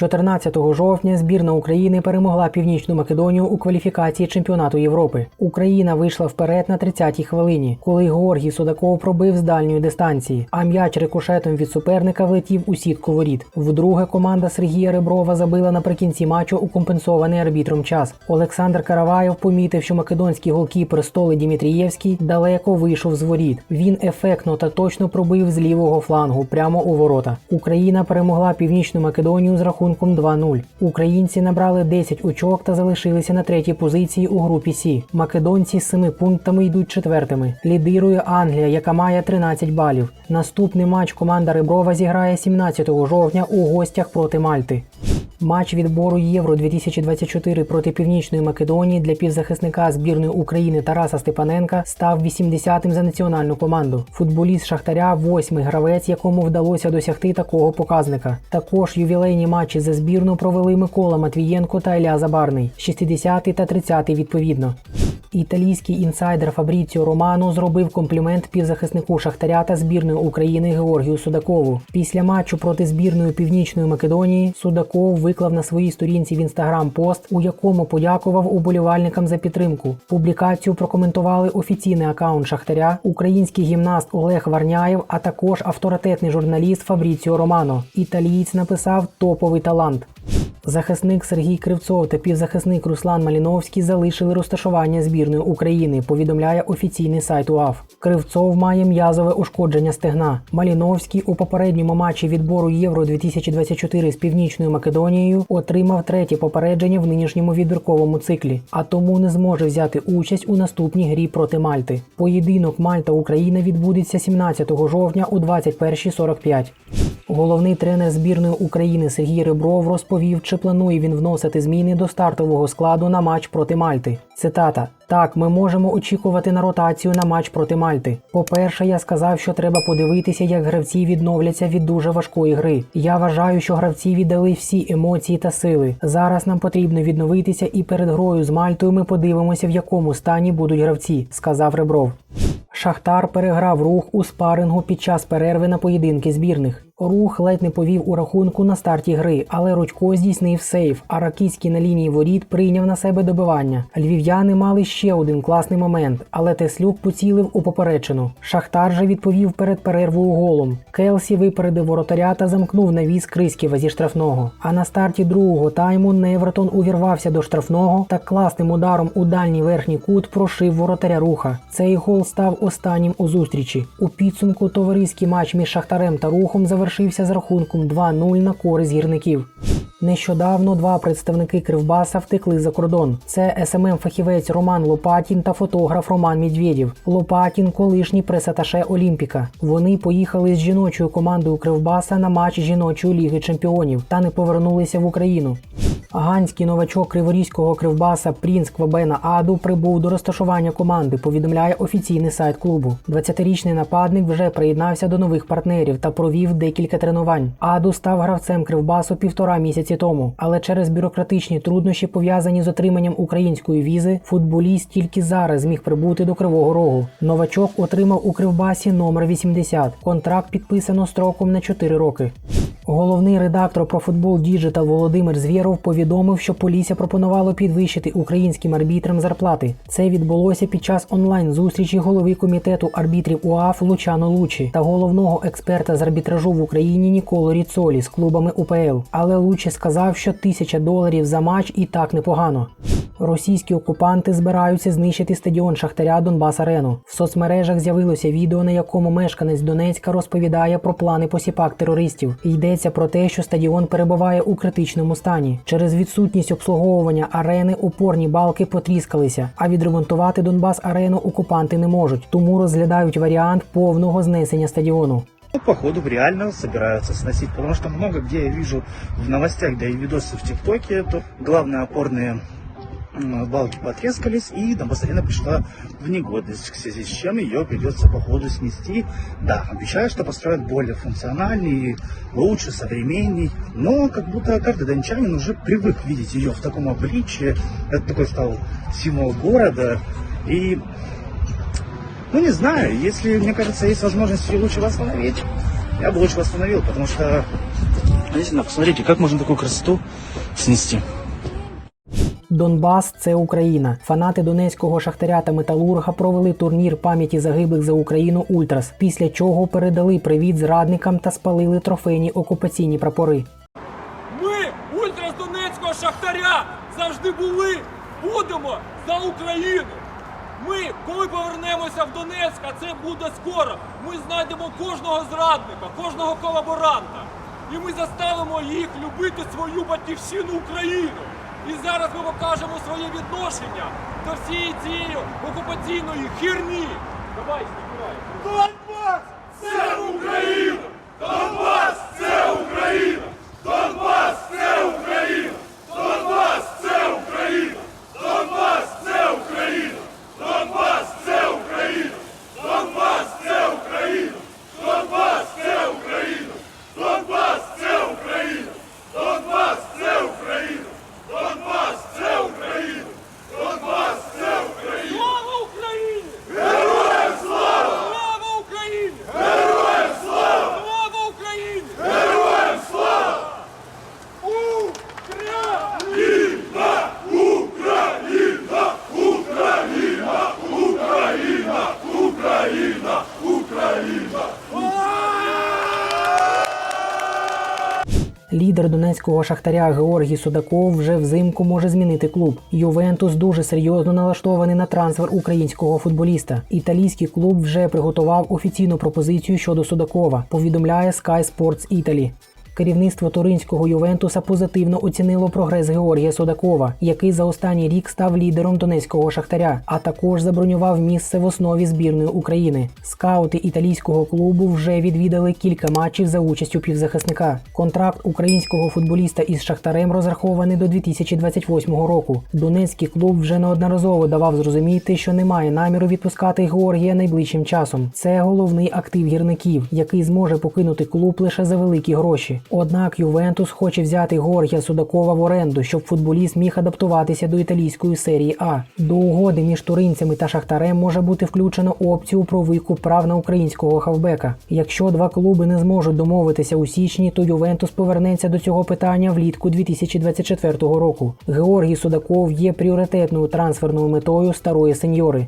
14 жовтня збірна України перемогла Північну Македонію у кваліфікації чемпіонату Європи. Україна вийшла вперед на 30-й хвилині, коли Георгій Судаков пробив з дальньої дистанції, а м'яч рикошетом від суперника влетів у сітку воріт. Вдруге команда Сергія Реброва забила наприкінці матчу у компенсований арбітром час. Олександр Караваєв помітив, що македонський голкіпер Столи Дімітрієвський далеко вийшов з воріт. Він ефектно та точно пробив з лівого флангу прямо у ворота. Україна перемогла Північну Македонію з рахунком 2-0. Українці набрали 10 очок та залишилися на третій позиції у групі Сі. Македонці з 7 пунктами йдуть четвертими. Лідирує Англія, яка має 13 балів. Наступний матч команда Реброва зіграє 17 жовтня у гостях проти Мальти. Матч відбору Євро 2024 проти Північної Македонії для півзахисника збірної України Тараса Степаненка став 80-тим за національну команду. Футболіст Шахтаря восьмий гравець, якому вдалося досягти такого показника. Також ювілейні матчі за збірну провели Микола Матвієнко та Ілля Забарний, 60 та 30 відповідно. Італійський інсайдер Фабріціо Романо зробив комплімент півзахиснику Шахтаря та збірної України Георгію Судакову. Після матчу проти збірної Північної Македонії Судаков виклав на своїй сторінці в інстаграм пост, у якому подякував уболівальникам за підтримку. Публікацію прокоментували офіційний акаунт Шахтаря, український гімнаст Олег Варняєв, а також авторитетний журналіст Фабріціо Романо. Італієць написав топовий талант. Захисник Сергій Кривцов та півзахисник Руслан Маліновський залишили розташування збірної України. Повідомляє офіційний сайт УАФ. Кривцов має м'язове ушкодження стегна. Маліновський у попередньому матчі відбору Євро 2024 з Північною Македонією отримав третє попередження в нинішньому відбірковому циклі, а тому не зможе взяти участь у наступній грі проти Мальти. Поєдинок Мальта Україна відбудеться 17 жовтня у 21.45. Головний тренер збірної України Сергій Ребров розповів, чи планує він вносити зміни до стартового складу на матч проти Мальти. Цитата: Так, ми можемо очікувати на ротацію на матч проти Мальти. По-перше, я сказав, що треба подивитися, як гравці відновляться від дуже важкої гри. Я вважаю, що гравці віддали всі емоції та сили. Зараз нам потрібно відновитися, і перед грою з Мальтою ми подивимося, в якому стані будуть гравці, сказав Ребров. Шахтар переграв рух у спарингу під час перерви на поєдинки збірних. Рух ледь не повів у рахунку на старті гри, але Рудько здійснив сейф, а Ракіцький на лінії воріт прийняв на себе добивання. Львів'яни мали ще один класний момент, але Теслюк поцілив у поперечину. Шахтар же відповів перед перервою голом. Келсі випередив воротаря та замкнув навіс Криськіва зі штрафного. А на старті другого тайму Невертон увірвався до штрафного та класним ударом у дальній верхній кут прошив воротаря руха. Цей гол став останнім у зустрічі. У підсумку товариський матч між Шахтарем та рухом завершився з рахунком 2-0 на користь гірників. Нещодавно два представники Кривбаса втекли за кордон. Це СММ-фахівець Роман Лопатін та фотограф Роман Медведєв. Лопатін, колишній пресаташе Олімпіка. Вони поїхали з жіночою командою Кривбаса на матч жіночої ліги чемпіонів та не повернулися в Україну. Ганський новачок криворізького кривбаса Прінц Квабена Аду прибув до розташування команди. Повідомляє офіційний сайт клубу. 20-річний нападник вже приєднався до нових партнерів та провів декілька тренувань. Аду став гравцем кривбасу півтора місяці тому, але через бюрократичні труднощі, пов'язані з отриманням української візи, футболіст тільки зараз зміг прибути до Кривого Рогу. Новачок отримав у кривбасі номер 80. Контракт підписано строком на 4 роки. Головний редактор про футбол Діджитал Володимир Звєров повідомив, що Полісся пропонувало підвищити українським арбітрам зарплати. Це відбулося під час онлайн-зустрічі голови комітету арбітрів УАФ Лучано Лучі та головного експерта з арбітражу в Україні Ніколо Ріцолі з клубами УПЛ. Але Лучі сказав, що тисяча доларів за матч і так непогано. Російські окупанти збираються знищити стадіон Шахтаря Донбас Арену. В соцмережах з'явилося відео, на якому мешканець Донецька розповідає про плани посіпак терористів. Йдеться про те, що стадіон перебуває у критичному стані. Через відсутність обслуговування арени опорні балки потріскалися, а відремонтувати Донбас арену окупанти не можуть, тому розглядають варіант повного знесення стадіону. Ну, походу реально собираются сносить, потому что много где я вижу в новостях, да и видосы в ТикТоке, то главные опорные м, балки потрескались, и Донбасс-арена пришла в негодность, в связи с чем ее придется по ходу снести. Да, обещают, что построят более функциональней, лучше, современней, но как будто каждый дончанин уже привык видеть ее в таком обличии, это такой стал символ города, и ну, не знаю, если, мне кажется, есть возможность ее лучше восстановить, я бы лучше восстановил, потому что Действительно, посмотрите, как можно такую красоту снести. Донбас це Україна. Фанати донецького шахтаря та металурга провели турнір пам'яті загиблих за Україну Ультрас, після чого передали привіт зрадникам та спалили трофейні окупаційні прапори. Ми, ультра з Донецького Шахтаря, завжди були, будемо за Україну. Ми, коли повернемося в Донецьк, а це буде скоро, ми знайдемо кожного зрадника, кожного колаборанта. І ми заставимо їх любити свою батьківщину Україну. І зараз ми покажемо своє відношення до всієї цієї окупаційної херні. Давай, співай. Лідер донецького шахтаря Георгій Судаков вже взимку може змінити клуб. Ювентус дуже серйозно налаштований на трансфер українського футболіста. Італійський клуб вже приготував офіційну пропозицію щодо Судакова. Повідомляє Sky Sports Italy. Керівництво туринського Ювентуса позитивно оцінило прогрес Георгія Судакова, який за останній рік став лідером донецького шахтаря, а також забронював місце в основі збірної України. Скаути італійського клубу вже відвідали кілька матчів за участю півзахисника. Контракт українського футболіста із шахтарем розрахований до 2028 року. Донецький клуб вже неодноразово давав зрозуміти, що не має наміру відпускати Георгія найближчим часом. Це головний актив гірників, який зможе покинути клуб лише за великі гроші. Однак Ювентус хоче взяти Георгія Судакова в оренду, щоб футболіст міг адаптуватися до італійської серії А. До угоди між туринцями та шахтарем може бути включено опцію про викуп прав на українського хавбека. Якщо два клуби не зможуть домовитися у січні, то Ювентус повернеться до цього питання влітку 2024 року. Георгій Судаков є пріоритетною трансферною метою старої сеньори.